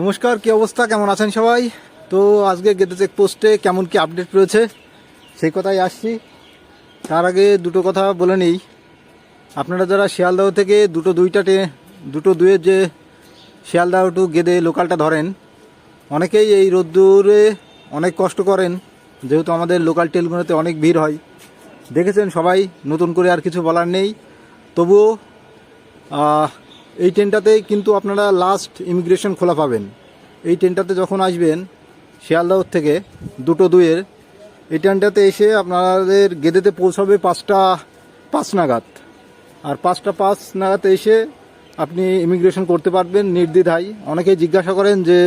নমস্কার, কি অবস্থা? কেমন আছেন সবাই? তো আজকে গেদে চেক পোস্টে কেমন কি আপডেট রয়েছে? সেই কথাই আসছি। তার আগে দুটো কথা বলে নিই। আপনারা যারা শিয়ালদাহ থেকে দুটো দুইটা দুটো দুয়ের যে শিয়ালদাহ টু গেদে লোকালটা ধরেন, অনেকেই এই রোদ্দুরে অনেক কষ্ট করেন। যেহেতু আমাদের লোকাল ট্রেনগুলোতে অনেক ভিড় হয়। দেখেছেন সবাই? নতুন করে আর কিছু বলার নেই। তবুও এই ট্রেনটাতেই কিন্তু আপনারা লাস্ট ইমিগ্রেশন খোলা পাবেন। এই ট্রেনটাতে যখন আসবেন, শিয়ালদাহ থেকে দুটো দুয়ের এই ট্রেনটাতে এসে আপনাদের গেদেতে পৌঁছাবে পাঁচটা, পাঁচ নাগাদ। আর পাঁচটা পাঁচ নাগাদ এসে আপনি ইমিগ্রেশন করতে পারবেন নির্দ্বিধায়। অনেকেই জিজ্ঞাসা করেন যে,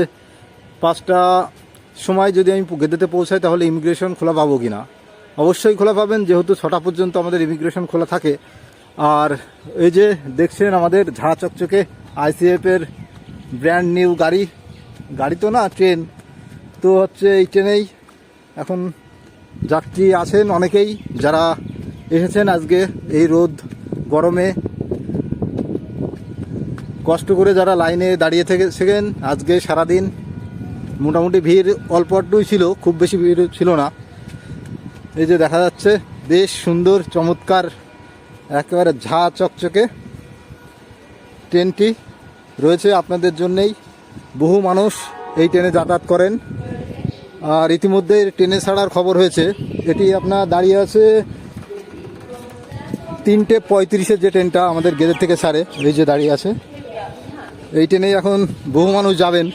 পাঁচটা সময় যদি আমি গেদেতে পৌঁছাই, তাহলে ইমিগ্রেশন খোলা পাবো কি না অবশ্যই খোলা পাবেন, যেহেতু ছটা পর্যন্ত আমাদের ইমিগ্রেশন খোলা থাকে। আর এই যে দেখছেন আমাদের ঝাড়া চকচকে আইসিএফের ব্র্যান্ড নিউ গাড়ি। গাড়ি তো না ট্রেন তো হচ্ছে এই ট্রেনেই এখন যাত্রী আছেন অনেকেই যারা এসেছেন আজকে এই রোদ গরমে। কষ্ট করে যারা লাইনে দাঁড়িয়ে থেকে ছিলেন, আজকে সারাদিন মোটামুটি ভিড় অল্প একটুই ছিল, খুব বেশি ভিড় ছিল না। এই যে দেখা যাচ্ছে, বেশ সুন্দর, চমৎকার একেবারে ঝা চকচকে ট্রেনটি রয়েছে আপনাদের জন্যেই। বহু মানুষ এই ট্রেনে যাতায়াত করেন। আর ইতিমধ্যে ট্রেনে ছাড়ার খবর হয়েছে, এটি আপনার দাঁড়িয়ে আছে তিনটে পঁয়ত্রিশের যে ট্রেনটা আমাদের গেদের থেকে ছাড়ে, এই যে দাঁড়িয়ে আছে। এই ট্রেনেই এখন বহু মানুষ যাবেন।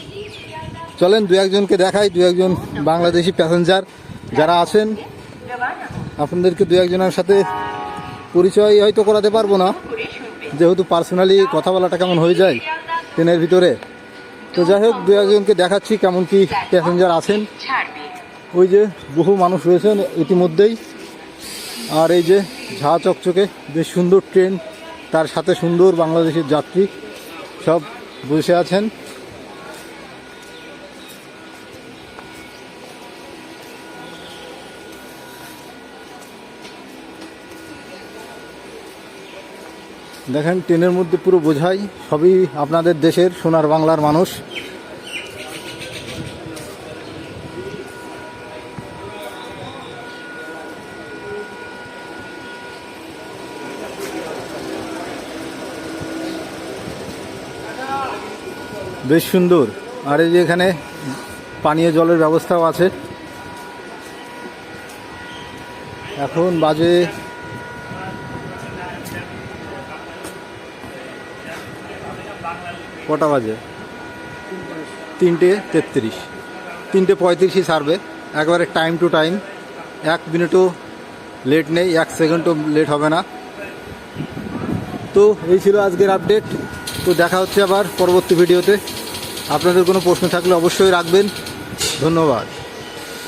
চলেন দু একজনকে দেখাই, দু একজন বাংলাদেশি প্যাসেঞ্জার যারা আছেন, আপনাদেরকে দু একজনের সাথে পরিচয় হয়তো করাতে পারব না। যেহেতু পার্সোনালি কথা বলাটা কেমন হয়ে যায় ট্রেনের ভিতরে। তো যাই হোক, দু একজনকে দেখাচ্ছি কেমন কি প্যাসেঞ্জার আছেন। ওই যে বহু মানুষ রয়েছেন ইতিমধ্যেই। আর এই যে ঝা চকচকে, বেশ সুন্দর ট্রেন, তার সাথে সুন্দর বাংলাদেশের যাত্রী সব বসে আছেন। দেখেন ট্রেনের মধ্যে পুরো বোঝাই সবই আপনাদের দেশের সোনার বাংলার মানুষ। বেশ সুন্দর। আর এই যে এখানে পানীয় জলের ব্যবস্থাও আছে। এখন বাজে কটা বাজে? তিনটে তেত্রিশ। তিনটে পঁয়ত্রিশই ছাড়বে একবারে টাইম টু টাইম এক মিনিটও লেট নেই, এক সেকেন্ডও লেট হবে না। তো এই ছিল আজকের আপডেট তো দেখা হচ্ছে আবার পরবর্তী ভিডিওতে আপনাদের কোনো প্রশ্ন থাকলে অবশ্যই রাখবেন। ধন্যবাদ।